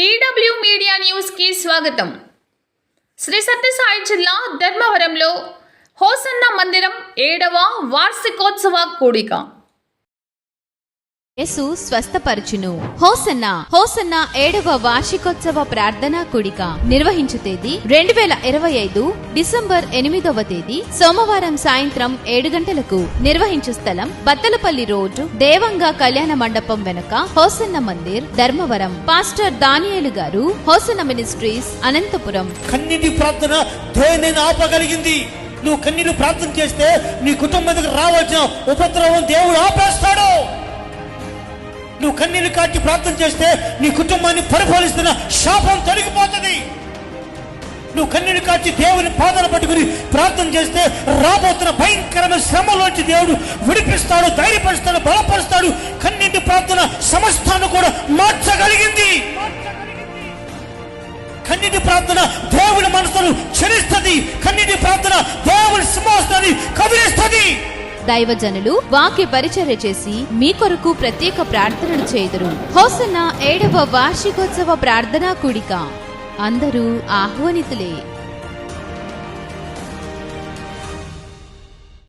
TW media న్యూస్కి స్వాగతం. శ్రీ సత్యసాయి జిల్లా ధర్మవరంలో హోసన్న మందిరం ఏడవ వార్షికోత్సవ కూడిక. యేసు స్వస్థపరచును. హోసన్న హోసన్న ఏడవ వార్షికోత్సవ ప్రార్థనా కూడిక నిర్వహించు తేదీ రెండు వేల ఇరవై ఐదు డిసెంబర్ ఎనిమిదవ తేదీ సోమవారం సాయంత్రం ఏడు గంటలకు నిర్వహించు స్థలం బత్తలపల్లి రోడ్డు దేవంగా కళ్యాణ మండపం వెనుక హోసన్న మందిర్ ధర్మవరం. పాస్టర్ దానియేలు గారు హోసన్న మినిస్ట్రీస్ అనంతపురం. కన్నీటి ప్రార్థన దేవుని ఆపగలిగింది. నువ్వు కన్నీరు ప్రార్థన చేస్తే నీ కుటుంబం దగ్గర రావాల్సిన ఉపద్రవం దేవుడు ఆపే. నువ్వు కన్నీళ్ళు కాచి ప్రార్థన చేస్తే నీ కుటుంబాన్ని పరిపాలిస్తున్న శాపం తొలగిపోతుంది. నువ్వు కన్నీళ్ళు కాచి దేవుని పాదాలు పట్టుకుని ప్రార్థన చేస్తే రాబోతున్న భయంకరమైన శ్రమలోంచి దేవుడు విడిపిస్తాడు ధైర్యపరుస్తాడు బలపరుస్తాడు. కన్నీటి ప్రార్థన సమస్తాన్ని కూడా మార్చగలిగింది. కన్నీటి ప్రార్థన దేవుని మనసును చెరిస్తుంది. దైవజనులు వాక్య పరిచర్య చేసి మీ కొరకు ప్రత్యేక ప్రార్థనలు చేయుదురు. హోసన్న ఏడవ వార్షికోత్సవ ప్రార్థనా కూడిక. అందరూ ఆహ్వానితులే.